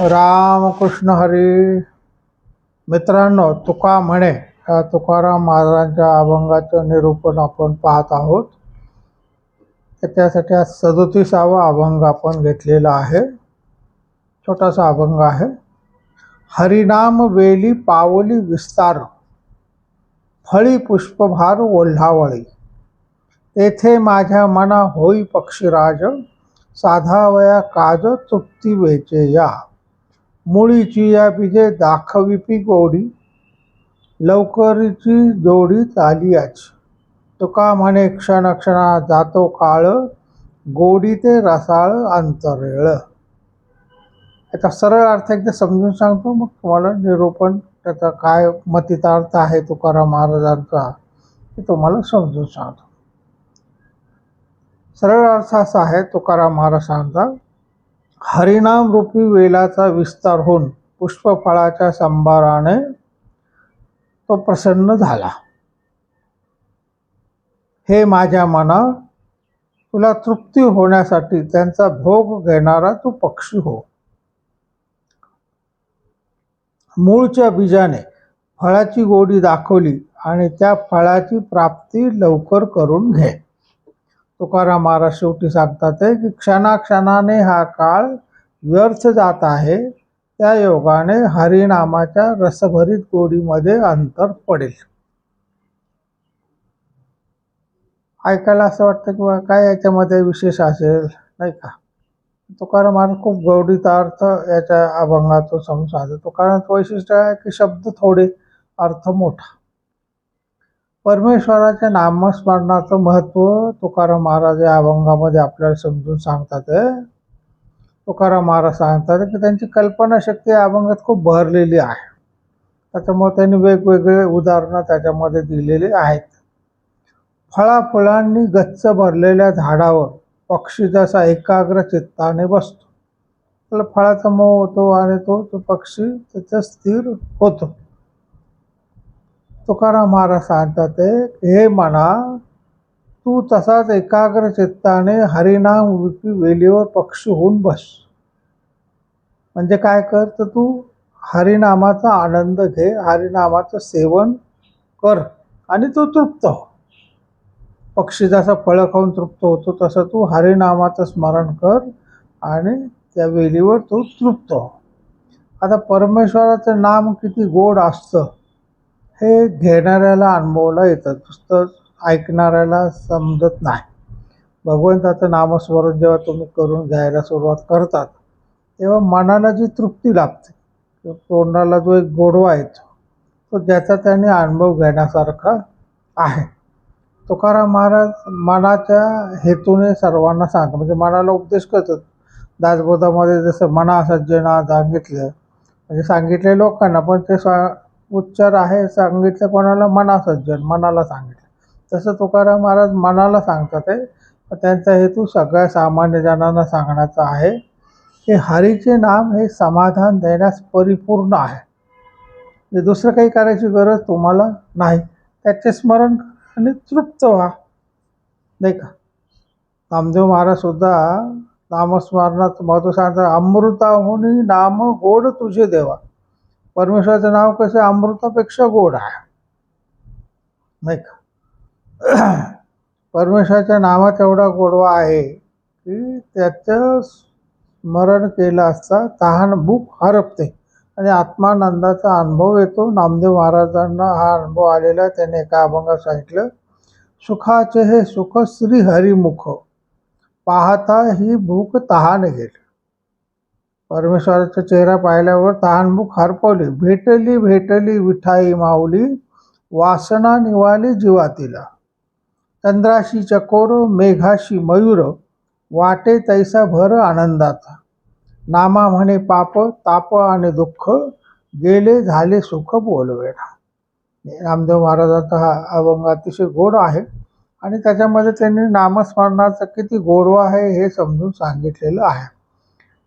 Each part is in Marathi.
रामकृष्ण हरी. मित्रांनो तुका म्हणे या तुकाराम महाराजांच्या अभंगाचं निरूपण आपण पाहत आहोत. त्यासाठी आज सदोतीसावा अभंग आपण घेतलेला आहे. छोटासा अभंग आहे. हरिनाम वेली पावली विस्तार फळी पुष्पभार ओल्हावळी. तेथे माझ्या मना होई पक्षीराज साधावया काज तृप्ती वेचे या. मुळीची या बीजे दाखविपी गोडी. लवकरीची जोडी आली याची. तुका म्हणे क्षण क्षणा जातो काळ गोडी ते रसाळ अंतरेळ. याचा सरळ अर्थ एकदा समजून सांगतो मग तुम्हाला निरूपण त्याचा काय मतितार्थ आहे तुकाराम महाराजांचा ते तुम्हाला समजून सांगतो. सरळ अर्थ असा आहे तुकाराम महाराजांचा सांगतात हरिनाम रूपी वेलाचा विस्तार होऊन पुष्पफळाच्या संभाराने तो प्रसन्न झाला. हे माझ्या मना तुला तृप्ती होण्यासाठी त्यांचा भोग घेणारा तू पक्षी हो. मूळच्या बीजाने फळाची गोडी दाखवली आणि त्या फळाची प्राप्ती लवकर करून घे. तुकाराम महाराज शेवटी सांगतात आहे की क्षणाक्षणाने हा काळ व्यर्थ जात आहे. त्या योगाने हरिनामाच्या रसभरीत गोडीमध्ये अंतर पडेल. ऐकायला असं वाटतं की काय याच्यामध्ये विशेष असेल नाही का? तुकाराम महाराज खूप गौडीचा अर्थ याच्या अभंगातून समजून सांगतो तुकारामाचं वैशिष्ट्य आहे की शब्द थोडे अर्थ मोठा. परमेश्वराच्या नामस्मरणाचं महत्त्व तुकाराम महाराज या अभंगामध्ये आपल्याला समजून सांगतात. तुकाराम महाराज सांगतात की त्यांची कल्पनाशक्ती या अभंगात खूप भरलेली आहे. त्याच्यामुळे त्यांनी वेगवेगळे उदाहरणं त्याच्यामध्ये दिलेली आहेत. फळाफुलांनी गच्च भरलेल्या झाडावर पक्षी जसा एकाग्र चित्ताने बसतो. त्याला फळाचा मोह होतो आणि तो तो पक्षी त्याचं स्थिर होतो. तुकाराम महाराज सांगतात हे म्हणा तू तसाच एकाग्र चित्ताने हरिनाम रूपी वेलीवर पक्षी होऊन बस. म्हणजे काय कर तर तू हरिनामाचा आनंद घे हरिनामाचं सेवन कर आणि तू तृप्त हो. पक्षी जसा फळं खाऊन तृप्त होतो तसं तू हरिनामाचं स्मरण कर आणि त्या वेलीवर तू तृप्त हो. आता परमेश्वराचं नाम किती गोड असतं. हे घेणाऱ्याला अनुभवला येतं. नुसतं ऐकणाऱ्याला समजत नाही. भगवंताचं नामस्मरण जेव्हा तुम्ही करून घ्यायला सुरुवात करतात तेव्हा मनाला जी तृप्ती लाभते तोंडाला जो एक गोडवा येतो तो ज्याचा त्याने अनुभव घेण्यासारखा आहे. तुकाराम महाराज मनाच्या हेतूने सर्वांना सांगतात. म्हणजे मनाला उपदेश करतात. दासबोधामध्ये जसं मना सज्जना सांगितलं म्हणजे सांगितले लोकांना पण ते सा उच्चार आहे सांगितलं कोणाला? मना सज्जन मनाला सांगितलं. तसं तुकाराम महाराज मनाला सांगतात आहे त्यांचा हेतू सगळ्या सामान्य जणांना सांगण्याचा आहे. की हरीचे नाम हे समाधान देण्यास परिपूर्ण आहे. म्हणजे दुसरं काही करायची गरज तुम्हाला नाही. त्याचे स्मरण आणि तृप्त व्हा. नाही का? नामदेव महाराजसुद्धा नामस्मरणात महत्त्व सांगतात अमृताहुनी नाम गोड तुझे देवा. परमेश्वराचं नाव कसं अमृतापेक्षा गोड आहे. नाही का? परमेश्वराच्या नावात एवढा गोडवा आहे की त्याचं स्मरण केलं असता तहान भूक हरपते. आणि आत्मानंदाचा अनुभव येतो. नामदेव महाराजांना हा अनुभव आलेला त्याने एका अभंगात सांगितलं सुखाचे हे सुख श्री हरिमुख पाहता ही भूक तहान गेली परमेश्वराचा चेहरा पाहिल्यावर तहानमुख हरपवली. भेटली भेटली विठाई माऊली वासना निवाली जीवातीला. चंद्राशी चकोर मेघाशी मयूर वाटे तैसा भर आनंदाचा. नामा म्हणे पाप ताप आणि दुःख गेले झाले सुख बोलवेना रामदेव महाराजांचा हा अभंग अतिशय गोड आहे आणि त्याच्यामध्ये त्यांनी नामस्मरणाचं किती गोडवा आहे हे समजून सांगितलेलं आहे.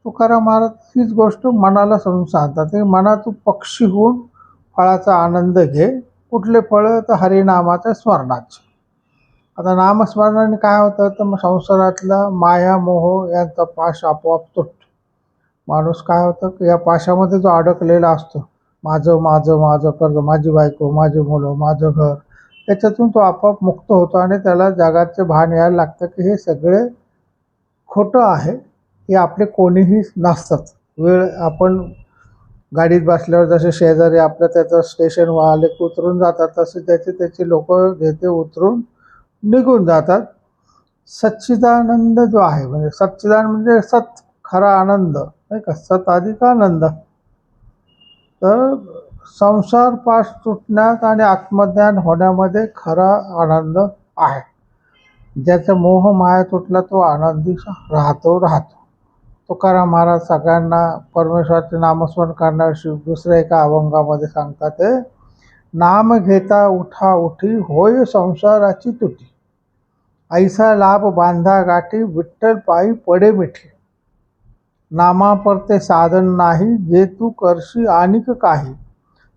तुकाराम महाराज हीच गोष्ट मनाला समजून सांगतात. की मना तू पक्षी होऊन फळाचा आनंद घे. कुठले फळं तर हरिनामाच्या स्मरणाचे. आता नामस्मरणाने काय होतं? तर मग संसारातला माया मोह यांचा पाश आपोआप तुटतो. माणूस काय होतं? की या पाशामध्ये जो अडकलेला असतो. माझं माझं माझं कर्ज माझी बायको माझी मुलं माझं घर याच्यातून तो आपोआप मुक्त होतो आणि त्याला जगाचे भान यायला लागतं की हे सगळे खोटं आहे. हे आपले कोणीही नसतात. वेळ आपण गाडीत बसल्यावर जसे शेजारी आपलं त्याचं स्टेशन वाले उतरून जातात तसे त्याचे त्याचे लोक घेते उतरून निघून जातात. सच्चिदानंद जो आहे म्हणजे सच्चिदान म्हणजे सत खरा आनंद नाही का? सत अधिक आनंद तर संसार पास तुटण्यात आणि आत्मज्ञान होण्यामध्ये खरा आनंद आहे. ज्याचा मोह माया तुटला तो आनंदी राहतो राहतो. तुकाराम महाराज सगळ्यांना परमेश्वराचे नामस्मरण करण्याविषयी दुसऱ्या एका अभंगामध्ये सांगतात ते नाम घेता उठा उठी होय संसाराची तुटी. ऐसा लाभ बांधा गाठी विठ्ठल पायी पडे मिठी. नामापरते साधन नाही जे तू करशी आणिक काही.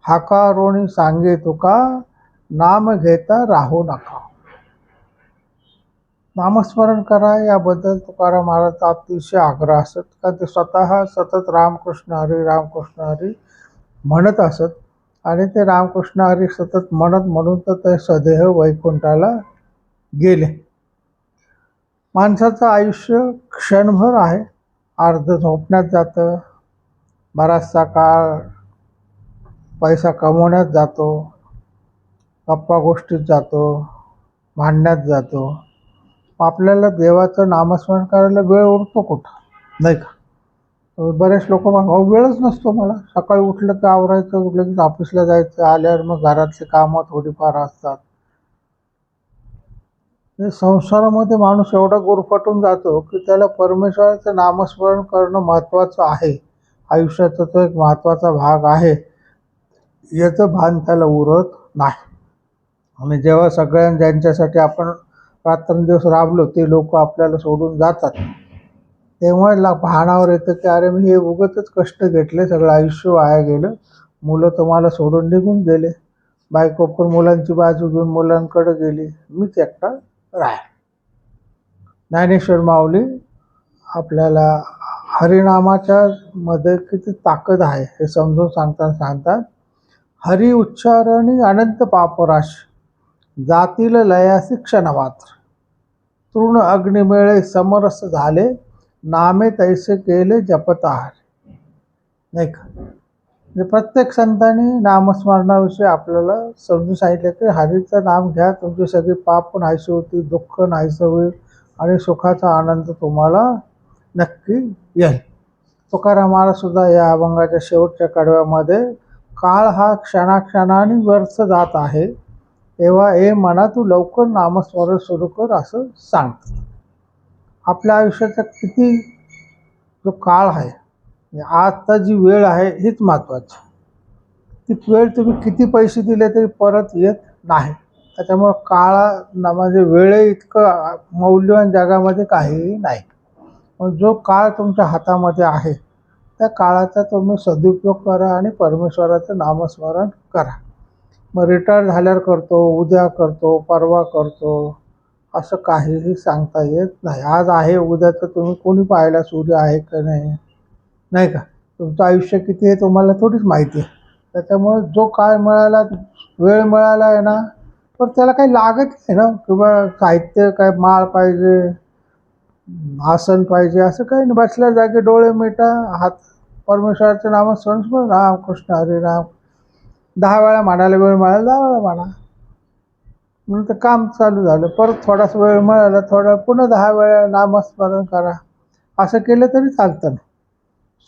हाकारोणी सांगे तुका नाम घेता राहू नका. नामस्मरण करा याबद्दल तुकाराम महाराज अतिशय आग्रह असत. का ते स्वतः सतत रामकृष्ण हरी रामकृष्ण हरी म्हणत असत. आणि ते रामकृष्ण हरी सतत म्हणत म्हणून तर ते सदेह वैकुंठाला गेले. माणसाचं आयुष्य क्षणभर आहे. अर्ध झोपण्यात जातं. बराचसा काळ पैसा कमवण्यात जातो. गप्पा गोष्टीत जातो. भांडण्यात जातो. आपल्याला देवाचं नामस्मरण करायला वेळ उरतो कुठं? नाही का? बरेच लोक मग अहो वेळच नसतो मला. सकाळी उठलं की आवरायचं लगेच ऑफिसला जायचं आल्यावर मग घरातली कामं थोडीफार असतात. संसारामध्ये माणूस एवढा गुरफटून जातो की त्याला परमेश्वराचं नामस्मरण करणं महत्त्वाचं आहे. आयुष्याचा तो एक महत्त्वाचा भाग आहे. याचं भान त्याला उरत नाही. आणि जेव्हा सगळ्यां ज्यांच्यासाठी आपण रात्रंदिवस राबलो ते लोक आपल्याला सोडून जातात. तेव्हा ला भानावर येतं की अरे मी हे उगतच कष्ट घेतले सगळं आयुष्य वाया गेलं. मुलं तुम्हाला सोडून निघून गेले. बायको पण मुलांची बाजू घेऊन मुलांकडे गेली. मीच एकटा राह ज्ञानेश्वर माऊली आपल्याला हरिनामाच्या मध्ये किती ताकद आहे हे समजून सांगताना सांगतात हरि उच्चारणी अनंत पापराशी. जातील लयासी क्षणमात्र तृण अग्निमेळे समरस झाले नामे तैसे केले जपताहार नाही का? म्हणजे प्रत्येक संतांनी नामस्मरणाविषयी आपल्याला समजून सांगितलं की हरीचं नाम घ्या तुमची सगळी पाप पण नाहीशी होती दुःख नाहीसं होईल आणि सुखाचा आनंद तुम्हाला नक्की येईल. तुकारामाला सुद्धा या अभंगाच्या शेवटच्या कडव्यामध्ये काळ हा क्षणाक्षणाने व्यर्थ जात आहे. तेव्हा हे मना तू लवकर नामस्मरण सुरू कर असं सांग. आपल्या आयुष्याचा किती जो काळ आहे आजचा जी वेळ आहे हीच महत्त्वाची. ती वेळ तुम्ही किती पैसे दिले तरी परत येत नाही. त्याच्यामुळं काळा न म्हणजे वेळे इतकं मौल्यवान जगामध्ये काहीही नाही. पण जो काळ तुमच्या हातामध्ये आहे त्या काळाचा तुम्ही सदुपयोग करा आणि परमेश्वराचं नामस्मरण करा. मग रिटायर झाल्यावर करतो उद्या करतो परवा करतो असं काहीही सांगता येत नाही. आज आहे उद्याचं तुम्ही कोणी पाहायला सूर्य आहे का नाही? नाही का? तुमचं आयुष्य किती आहे तुम्हाला थोडीच माहिती आहे. त्याच्यामुळे जो काळ मिळाला वेळ मिळाला आहे ना पण त्याला काही लागत नाही ना. किंवा साहित्य काय माळ पाहिजे आसन पाहिजे असं काही नाही. बसल्या जागी डोळे मिटा हात परमेश्वराचं नामस्मरण राम कृष्ण हरे राम. दहा वेळा म्हणायला वेळ मिळाला दहा वेळा म्हणा. म्हणून तर काम चालू झालं. परत थोडासा वेळ मिळाला थोडा पुन्हा दहा वेळा नामस्मरण करा. असं केलं तरी चालतं ना.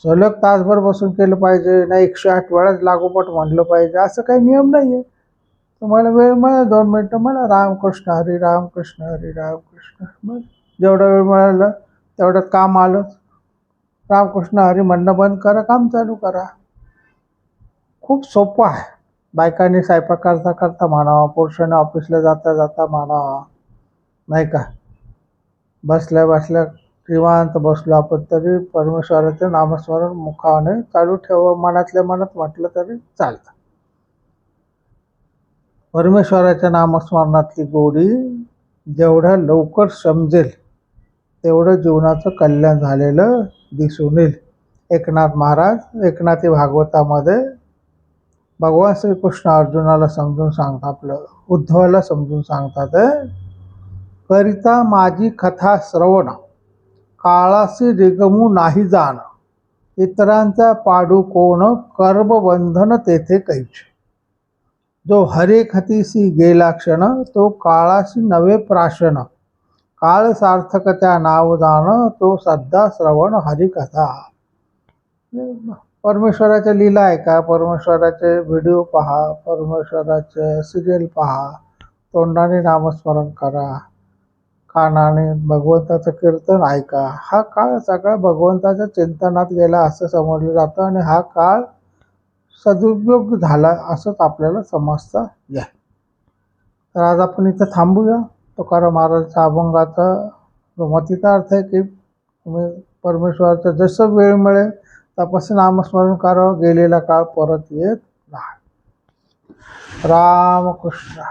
सलग तासभर बसून केलं पाहिजे नाही एकशे आठ वेळाच लागोपाठ म्हटलं पाहिजे असं काही नियम नाही आहे तुम्हाला वेळ मिळाला दोन मिनटं म्हणा रामकृष्ण हरी रामकृष्ण हरी रामकृष्ण मग जेवढा वेळ मिळाला तेवढं काम आलंच. रामकृष्ण हरी म्हणणं बंद करा काम चालू करा. खूप सोपं आहे. बायकांनी स्वयंपाक करता करता म्हणावा पुरुषाने ऑफिसला जाता जाता म्हणावा नाही का? बसल्या बसल्या निवांत बसलो आपण तरी परमेश्वराचं नामस्मरण मुखाने चालू ठेव मनातल्या मनात म्हटलं तरी चालतं. परमेश्वराच्या नामस्मरणातली गोडी जेवढ्या लवकर समजेल तेवढं जीवनाचं कल्याण झालेलं दिसून येईल. एकनाथ महाराज एकनाथी भागवतामध्ये भगवान श्रीकृष्ण अर्जुनाला समजून सांगतात आपलं उद्धवाला समजून सांगतात करिता माझी कथा श्रवण काळाशी रिगमू नाही जाण इतरांचा पाडू कोण कर्मबंधन तेथे कैच. जो हरेखतीसी गेला क्षण तो काळाशी नवे प्राशन काळ सार्थक त्या नाव जाण तो सध्या श्रवण हरिकथा. परमेश्वराच्या लीला ऐका परमेश्वराचे व्हिडिओ पहा परमेश्वराचे सिरियल पहा तोंडाने नामस्मरण करा कानाने भगवंताचं कीर्तन ऐका. हा काळ सगळा भगवंताच्या चिंतनात गेला असं समजलं जातं आणि हा काळ सदुपयोग झाला असंच आपल्याला समजता या तर आज आपण इथं थांबूया. तुकाराम महाराजांच्या अभंगाचा जो मतीचा अर्थ आहे की तुम्ही परमेश्वराचं जसं वेळ मिळेल तपस नामस्मरण करावं गेलेला काळ परत येत नाही. रामकृष्ण